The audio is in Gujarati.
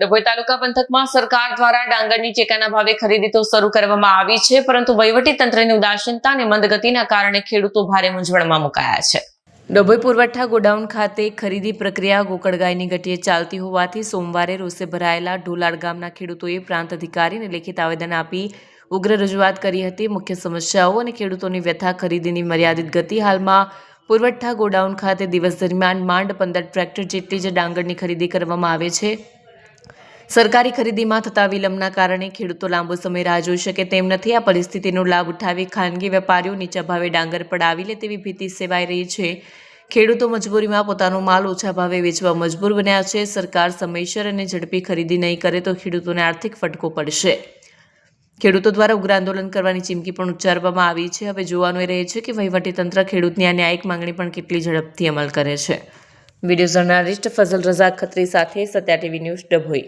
ડભોઈ તાલુકા પંથકમાં સરકાર દ્વારા ડાંગરની ટેકાના ભાવે ખરીદી તો શરૂ કરવામાં આવી છે, પરંતુ વહીવટી તંત્રની ઉદાસીનતા અને મંદગતિના કારણે ખેડૂતો ભારે મૂંઝવણમાં મુકાયા છે. ડભોઈ પુરવઠા ગોડાઉન ખાતે ખરીદી પ્રક્રિયા ગોકળગાયની ગટીએ ચાલતી હોવાથી સોમવારે રોષે ભરાયેલા ઢોલાડ ગામના ખેડૂતોએ પ્રાંત અધિકારીને લેખિત આવેદન આપી ઉગ્ર રજૂઆત કરી હતી. મુખ્ય સમસ્યાઓ અને ખેડૂતોની વ્યથા ખરીદીની મર્યાદિત ગતિ હાલમાં પુરવઠા ગોડાઉન ખાતે દિવસ દરમિયાન માંડ પંદર ટ્રેક્ટર જેટલી જ ડાંગરની ખરીદી કરવામાં આવે છે. સરકારી ખરીદીમાં થતા વિલંબના કારણે ખેડૂતો લાંબો સમય રાહ જોઈ શકે તેમ નથી. આ પરિસ્થિતિનો લાભ ઉઠાવી ખાનગી વેપારીઓ નીચા ભાવે ડાંગર પડાવી લે તેવી ભીતિ સેવાઈ રહી છે. ખેડૂતો મજબૂરીમાં પોતાનો માલ ઓછા ભાવે વેચવા મજબૂર બન્યા છે. સરકાર સમયસર અને ઝડપી ખરીદી નહીં કરે તો ખેડૂતોને આર્થિક ફટકો પડશે. ખેડૂતો દ્વારા ઉગ્ર આંદોલન કરવાની ચીમકી પણ ઉચ્ચારવામાં આવી છે. હવે જોવાનું એ રહે છે કે વહીવટીતંત્ર ખેડૂતની આ ન્યાયિક માંગણી પણ કેટલી ઝડપથી અમલ કરે છે. વીડિયો જર્નાલિસ્ટ ફઝલ રઝાક ખત્રી સાથે સત્યા ટીવી ન્યૂઝ ડભોઈ.